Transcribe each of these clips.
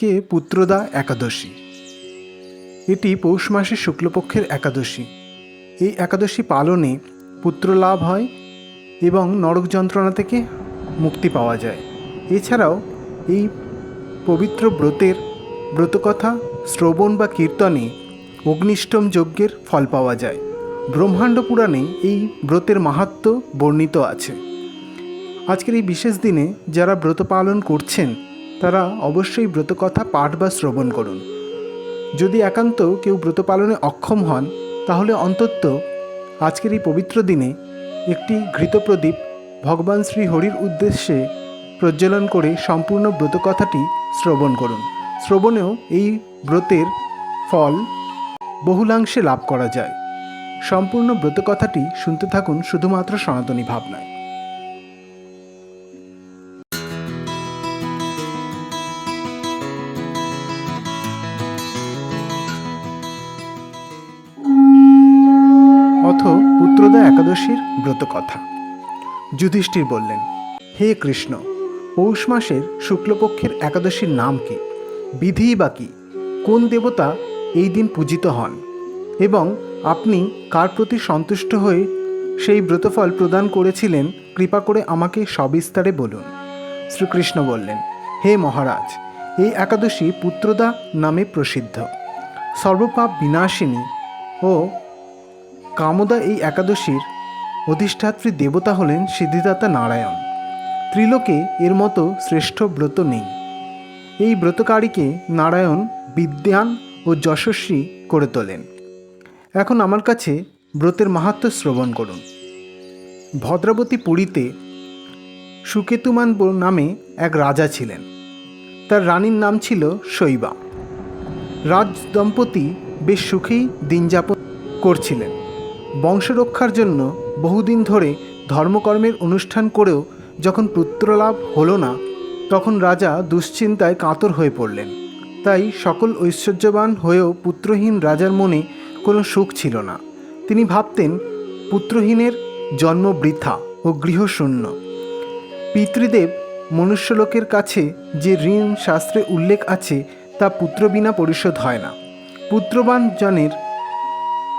আজকে পুত্রদা একাদশী। এটি পৌষ মাসের শুক্লপক্ষের একাদশী। এই একাদশী পালনে পুত্র লাভ হয় এবং নরক যন্ত্রণা থেকে মুক্তি পাওয়া যায়। এছাড়াও এই পবিত্র ব্রতের ব্রতকথা, শ্রবণ বা কীর্তনে অগ্নিষ্টম যজ্ঞের ফল পাওয়া যায়। ব্রহ্মাণ্ড পুরাণে এই ব্রতের মাহাত্ম্য বর্ণিত আছে। আজকের এই বিশেষ দিনে যারা ব্রত পালন করছেন তারা অবশ্যই ব্রতকথা, পাঠ বা শ্রবণ করুন। যদি একান্ত কেউ ব্রত পালনে অক্ষম হন, তাহলে অন্তত আজকের এই পবিত্র দিনে একটি ঘৃতপ্রদীপ ভগবান শ্রী হরির উদ্দেশ্যে প্রজ্বলন করে সম্পূর্ণ ব্রতকথাটি শ্রবণ করুন। শ্রবণেও এই ব্রতের ফল বহুলাংশে লাভ করা যায়। সম্পূর্ণ ব্রতকথাটি শুনতে থাকুন শুধুমাত্র সনাতনী ভাবনায়। অথ পুত্রদা একাদশীর ব্রতকথা যুধিষ্ঠির বললেন, হে কৃষ্ণ, পৌষ মাসের শুক্লপক্ষের একাদশীর নাম কি? বিধি বা কি? কোন দেবতা এই দিন পূজিত হন? এবং আপনি কার প্রতি সন্তুষ্ট হয়ে সেই ব্রতফল প্রদান করেছিলেন, কৃপা করে আমাকে সবিস্তারে বলুন। শ্রীকৃষ্ণ বললেন, হে মহারাজ এই একাদশী পুত্রদা নামে প্রসিদ্ধ। সর্বপাপ বিনাশিনী ও কামদা এই একাদশীর অধিষ্ঠাত্রী দেবতা হলেন সিদ্ধিদাতা নারায়ণ। ত্রিলোকে এর মতো শ্রেষ্ঠ ব্রত নেই। এই ব্রতকারীকে নারায়ণ বিদ্যান ও যশস্বী করে তোলেন। এখন আমার কাছে ব্রতের মাহাত্ম্য শ্রবণ করুন। ভদ্রাবতী পুরীতে সুকেতুমান নামে এক রাজা ছিলেন। তার রানীর নাম ছিল শৈবা। রাজ দম্পতি বেশ সুখেই দিনযাপন করছিলেন। বংশরক্ষার জন্য বহুদিন ধরে ধর্মকর্মের অনুষ্ঠান করেও যখন পুত্রলাভ হলো না, তখন রাজা দুশ্চিন্তায় কাতর হয়ে পড়লেন। তাই সকল ঐশ্বর্যবান হয়েও পুত্রহীন রাজার মনে কোনো সুখ ছিল না। তিনি ভাবতেন, পুত্রহীনের জন্ম বৃথা ও গৃহশূন্য। পিতৃদেব মনুষ্যলোকের কাছে যে ঋণ শাস্ত্রে উল্লেখ আছে, তা পুত্র বিনা পরিশোধ হয় না। পুত্রবান জনের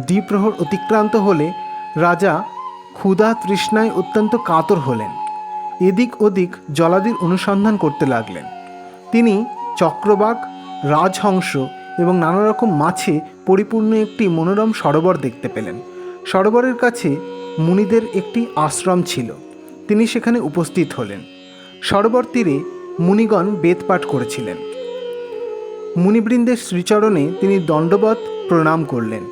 দ্বিপ্রহর অতিক্রান্ত হলে রাজা ক্ষুধা তৃষ্ণায় অত্যন্ত কাতর হলেন। এদিক ওদিক জলাদির অনুসন্ধান করতে লাগলেন। তিনি চক্রবাক, রাজহংস এবং নানা রকম মাছে পরিপূর্ণ একটি মনোরম সরোবর দেখতে পেলেন। সরোবরের কাছে মুনিদের একটি আশ্রম ছিল। তিনি সেখানে উপস্থিত হলেন। সরোবর তীরে মুনিগণ বেদপাঠ করেছিলেন। মুনিবৃন্দের শ্রীচরণে তিনি দণ্ডবত প্রণাম করলেন।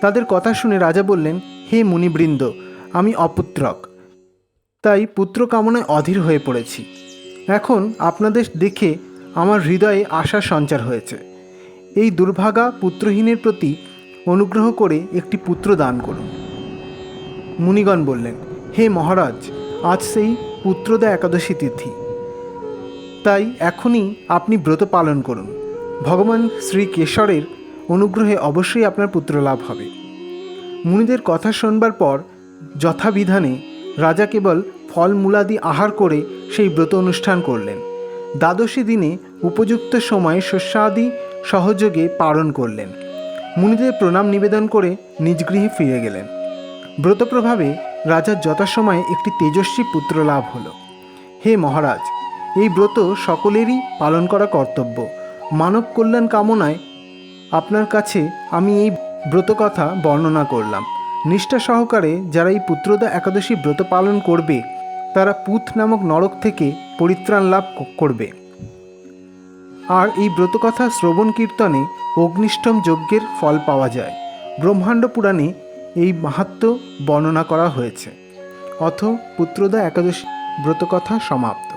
তাদের কথা শুনে রাজা বললেন, হে মুনিবৃন্দ, আমি অপুত্রক। তাই পুত্র কামনায় অধীর হয়ে পড়েছি। এখন আপনাদের দেখে আমার হৃদয়ে আশার সঞ্চার হয়েছে। এই দুর্ভাগা পুত্রহীনের প্রতি অনুগ্রহ করে একটি পুত্র দান করুন। মুনিগণ বললেন, হে মহারাজ, আজ সেই পুত্রদা একাদশী তিথি। তাই এখনই আপনি ব্রত পালন করুন। ভগবান শ্রী কেশরের অনুগ্রহে অবশ্যই আপনার পুত্র লাভ হবে। মুনিদের কথা শোনবার পর যথাবিধানে রাজা কেবল ফলমূলাদি আহার করে সেই ব্রত অনুষ্ঠান করলেন। দ্বাদশী দিনে উপযুক্ত সময়ে শস্যাদি সহযোগে পালন করলেন। মুনিদের প্রণাম নিবেদন করে নিজ গৃহে ফিরে গেলেন। ব্রত প্রভাবে রাজার যথাসময়ে একটি তেজস্বী পুত্র লাভ হলো। হে মহারাজ, এই ব্রত সকলেরই পালন করা কর্তব্য। মানব কল্যাণ কামনায় আপনার কাছে আমি এই ব্রতকথা বর্ণনা করলাম। নিষ্ঠা সহকারে যারা এই পুত্রদা একাদশী ব্রত পালন করবে, তারা পুত নামক নরক থেকে পরিত্রাণ লাভ করবে। আর এই ব্রতকথা শ্রবণ কীর্তনে অগ্নিষ্ঠম যজ্ঞের ফল পাওয়া যায়। ব্রহ্মাণ্ড পুরাণে এই মাহাত্ম বর্ণনা করা হয়েছে। অথ পুত্রদা একাদশী ব্রতকথা সমাপ্ত।